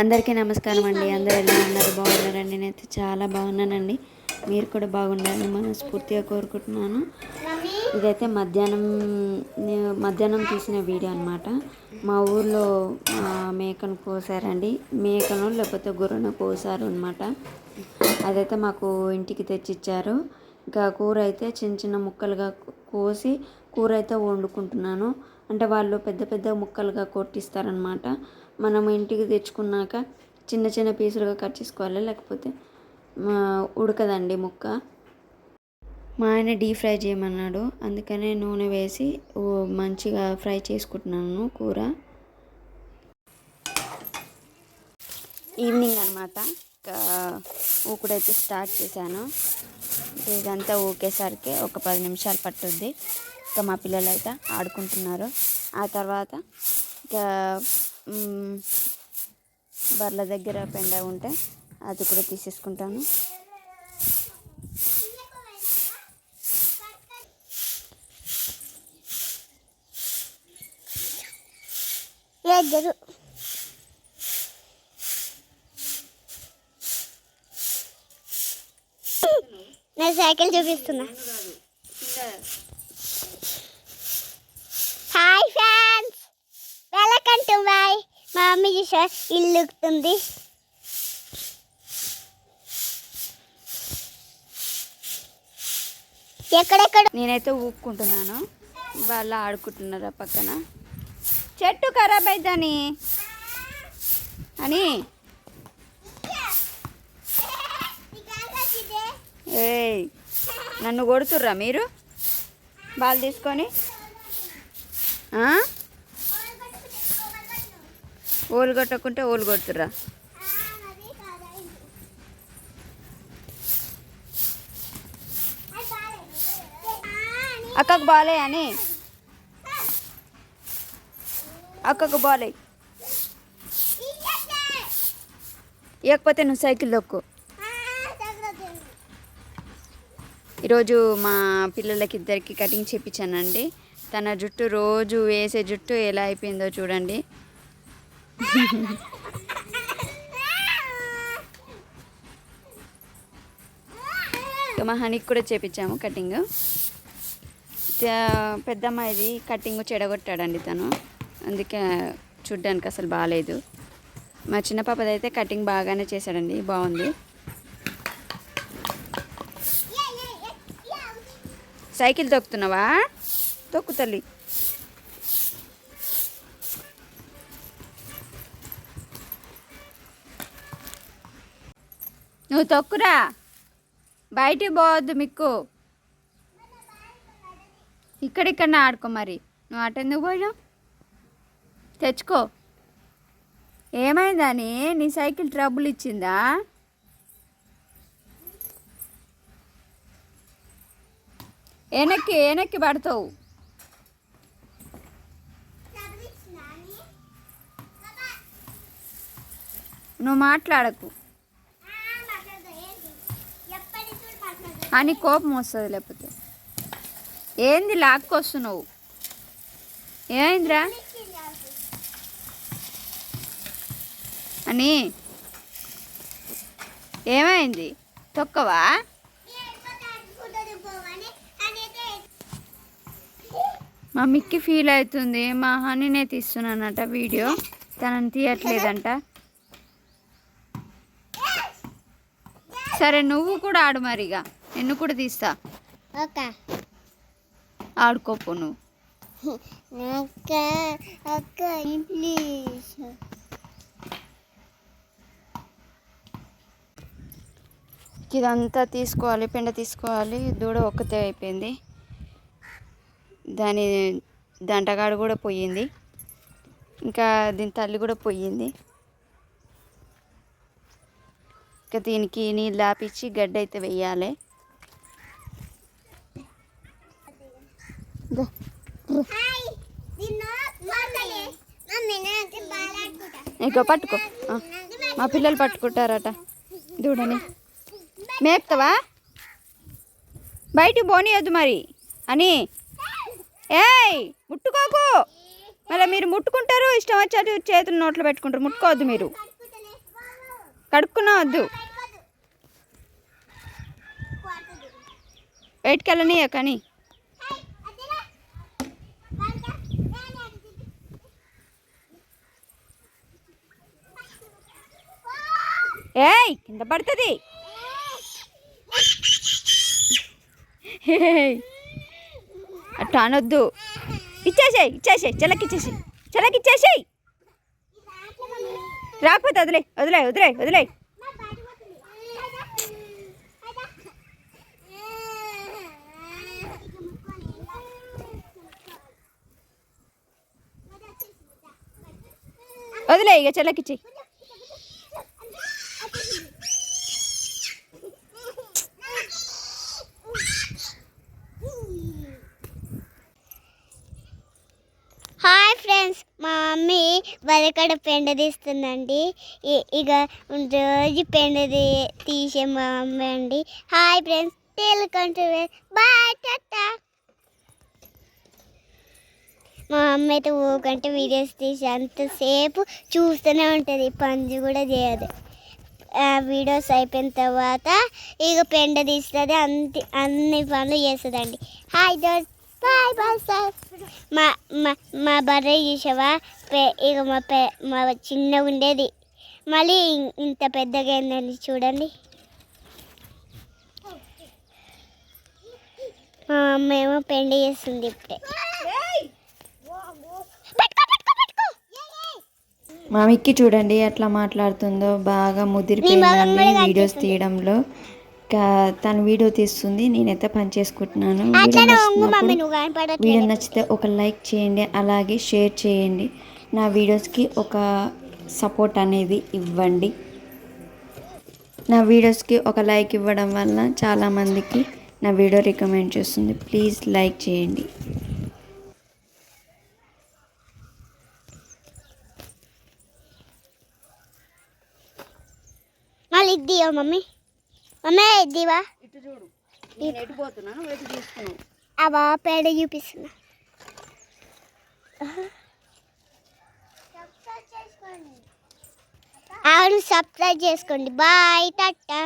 అందరికీ నమస్కారం అండి. అందరూ ఎలా ఉన్నారు? బాగున్నారండి. నేనైతే చాలా బాగున్నానండి. మీరు కూడా బాగుండాలని మనస్ఫూర్తిగా కోరుకుంటున్నాను. ఇదైతే మధ్యాహ్నం మధ్యాహ్నం తీసిన వీడియో అనమాట మా ఊర్లో మేకను కోసారండి. మేకను లేకపోతే గొర్రెను కోసారు అనమాట అదైతే మాకు ఇంటికి తెచ్చిచ్చారు. ఇంకా కూర అయితే చిన్న చిన్న ముక్కలుగా కోసి కూర అయితే వండుకుంటున్నాను. అంటే వాళ్ళు పెద్ద పెద్ద ముక్కలుగా కొట్టిస్తారనమాట. మనం ఇంటికి తెచ్చుకున్నాక చిన్న చిన్న పీసులుగా కట్ చేసుకోవాలి? లేకపోతే ఉడకదండి ముక్క? మా ఆయన డీప్ ఫ్రై చేయమన్నాడు. అందుకనే నూనె వేసి మంచిగా ఫ్రై చేసుకుంటున్నాను కూర. ఈవినింగ్ అనమాట ఊకుడైతే స్టార్ట్ చేశాను. ఇదంతా ఊకేసరికి ఒక పది నిమిషాలు పట్టుద్ది. ఇంకా మా పిల్లలు అయితే ఆడుకుంటున్నారు. ఆ తర్వాత ఇంకా బర్ల దగ్గర పెండ ఉంటే అది కూడా తీసేసుకుంటాను. ఇద్దరు నేను సైకిల్ చూపిస్తున్నా hi friends welcome to my మా మమ్మీ చూసా ఇల్లు ఉక్కుతుంది ఎక్కడెక్కడ? నేనైతే ఊక్కుంటున్నాను వాళ్ళు ఆడుకుంటున్నారా పక్కన? చెట్టు ఖరాబ్ అవుతాని అని. ఏయ్ నన్ను కొడుతుర్రా మీరు? బాల్ తీసుకొని. ఆ? ఓలు కొట్టకుంటే ఓలు కొడుతురా అక్కకు బాలే అని. అక్కకు బాలే. ఇకపోతే నువ్వు సైకిల్ దొక్కు ఈరోజు మా పిల్లలకి ఇద్దరికి కటింగ్ చేయించానండి తన జుట్టు రోజు వేసే జుట్టు ఎలా అయిపోయిందో చూడండి. మా హనీకి కూడా చేపించాము కటింగ్. పెద్దమ్మ పెద్దమ్మాయిది కటింగ్ చెడగొట్టాడండి తను. అందుకే చూడ్డానికి అసలు బాగాలేదు మా చిన్న పాపది అయితే కటింగ్ బాగానే చేశాడండి బాగుంది. సైకిల్ తొక్కుతున్నావా? తొక్కు తల్లి. నువ్వు తొక్కురా. బయటికి పోవద్దు మిక్కు. ఇక్కడిక్కడ ఆడుకో మరి. నువ్వు అటెందుకు పోయావు తెచ్చుకో. ఏమైందని నీ సైకిల్ ట్రబుల్ ఇచ్చిందా? వెనక్కి వెనక్కి పడతావు. నువ్వు మాట్లాడకు. అని కోపం వస్తుంది లేకపోతే. ఏంది లాక్కొస్తున్నావు? ఏమైందిరా? అని ఏమైంది? తొక్కవా? మా మిక్కి ఫీల్ అవుతుంది. మా హనీనే తీస్తున్నానట వీడియో. తనని తీయట్లేదంట. సరే నువ్వు కూడా ఆడు మరిగా. నిన్ను కూడా తీస్తా. ఓకే. ఆడుకోపో నువ్వు. ప్లీజ్ ఇదంతా తీసుకోవాలి పెండ తీసుకోవాలి. దూడ ఒక్కతే అయిపోయింది. దాని దంటగాడు కూడా పోయింది. ఇంకా దీని తల్లి కూడా పోయింది. ఇంకా దీనికి నీళ్ళు ఆపించి గడ్డ అయితే వెయ్యాలి. ఇగో పట్టుకో. మా పిల్లలు పట్టుకుంటారట. దూడని మేపుతావా? బయటికి పోనీయద్దు మరి. అని. ఏయ్ ముట్టుకోకు. మళ్ళీ మీరు ముట్టుకుంటారు ఇష్టం వచ్చేది చేతులు నోట్లో పెట్టుకుంటారు. ముట్టుకోవద్దు మీరు. కడుక్కున్నా వద్దు బయటికి వెళ్ళనీయ కానీ? ఏయ్ కింద పడుతుంది. అట్లా అనొద్దు. ఇచ్చేసేయ్ ఇచ్చేసేయ్ చెల్లకి ఇచ్చేసేయ్ ఇచ్చేసేయ్ రాకపోతే వదిలే వదిలే వదిలే వదిలే వదిలే ఇక చెల్లకిచ్చేయి ఇచ్చేయి హాయ్ ఫ్రెండ్స్ మా మమ్మీ వరకడ పెండ తీస్తుందండి. ఇక రోజు పెండ తీసే మా మమ్మీ అండి. హాయ్ ఫ్రెండ్స్ తెలుకంటూ బాయ్ టాటా. మా అమ్మ అయితే ఊకంటే వీడియోస్ తీసి అంతసేపు చూస్తూనే ఉంటుంది పని కూడా చేయదు. ఆ వీడియోస్ అయిపోయిన తర్వాత ఇక పెండ తీస్తుంది అంత అన్ని పనులు చేస్తుందండి. హాయ్ దోస్ బాయ్ బాయ్ సార్. మా మా మా బర్రె చూసావా? పె ఇక మా పె మా చిన్నగా ఉండేది. మళ్ళీ ఇంత పెద్దగా అయిందండి చూడండి. మా అమ్మ ఏమో పెండ చేస్తుంది ఇప్పుడే. మా మిక్కి చూడండి ఎట్లా మాట్లాడుతుందో బాగా ముదిరిపోయిందండి వీడియోస్. తీయడంలో. తను వీడియో తీస్తుంది నేనైతే పని చేసుకుంటున్నాను. వీడియో నచ్చితే ఒక లైక్ చేయండి అలాగే షేర్ చేయండి. నా వీడియోస్కి ఒక సపోర్ట్ అనేది ఇవ్వండి. నా వీడియోస్కి ఒక లైక్ ఇవ్వడం వల్ల చాలామందికి నా వీడియో రికమెండ్ చేస్తుంది. ప్లీజ్ లైక్ చేయండి. మళ్ళీ మమ్మీ? ఇద్దివా ఇటు చూడు. నేను ఎటు పోతున్నాను తీసుకున్నావు. అవా పేడ చూపిస్తున్నా. అవును సబ్స్క్రైబ్ చేసుకోండి. Bye tata.